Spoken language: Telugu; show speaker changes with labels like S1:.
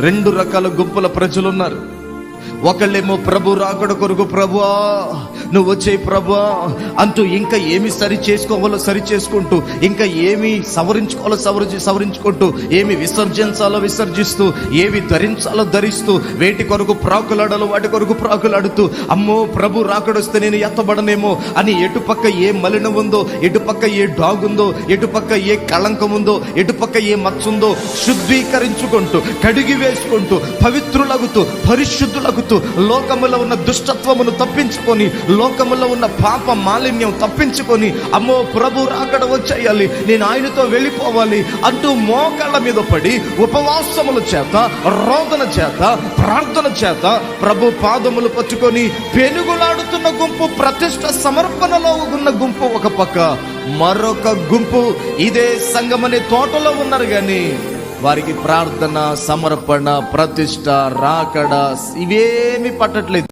S1: రెండు రకాల గుంపుల ప్రజలు ఉన్నారు ఒకళ్ళేమో ప్రభు రాకడ కొరకు ప్రభువా నువ్వు వచ్చే ప్రభా అంటూ ఇంకా ఏమి సరి చేసుకోవాలో సరి చేసుకుంటూ ఇంకా ఏమి సవరించుకోవాలో సవరించి సవరించుకుంటూ ఏమి విసర్జించాలో విసర్జిస్తూ ఏవి ధరించాలో ధరిస్తూ వేటి కొరకు ప్రాకులాడాలో వాటి కొరకు ప్రాకులాడుతూ అమ్మో ప్రభు రాకడొస్తే నేను ఎత్తబడనేమో అని ఎటుపక్క ఏ మలినం ఉందో ఎటుపక్క ఏ డాగ్ ఉందో ఎటుపక్క ఏ కళంకం ఉందో ఎటుపక్క ఏ మచ్చుందో శుద్ధీకరించుకుంటూ కడిగి వేసుకుంటూ పవిత్రులగుతూ పరిశుద్ధులగుతూ లోకములో ఉన్న దుష్టత్వమును తప్పించుకొని లోకములో ఉన్న పాప మాలిన్యం తప్పించుకొని అమ్మో ప్రభు రాకడ వచ్చేయాలి నేను ఆయనతో వెళ్ళిపోవాలి అంటూ మోకాళ్ళ మీద పడి ఉపవాసముల చేత రోదన చేత ప్రార్థన చేత ప్రభు పాదములు పట్టుకొని పెనుగులాడుతున్న గుంపు ప్రతిష్ట సమర్పణలో ఉన్న గుంపు ఒక పక్క మరొక గుంపు ఇదే సంగమనే తోటలో ఉన్నారు కానీ వారికి ప్రార్థన సమర్పణ ప్రతిష్ట రాకడ ఇవేమి పట్టట్లేదు.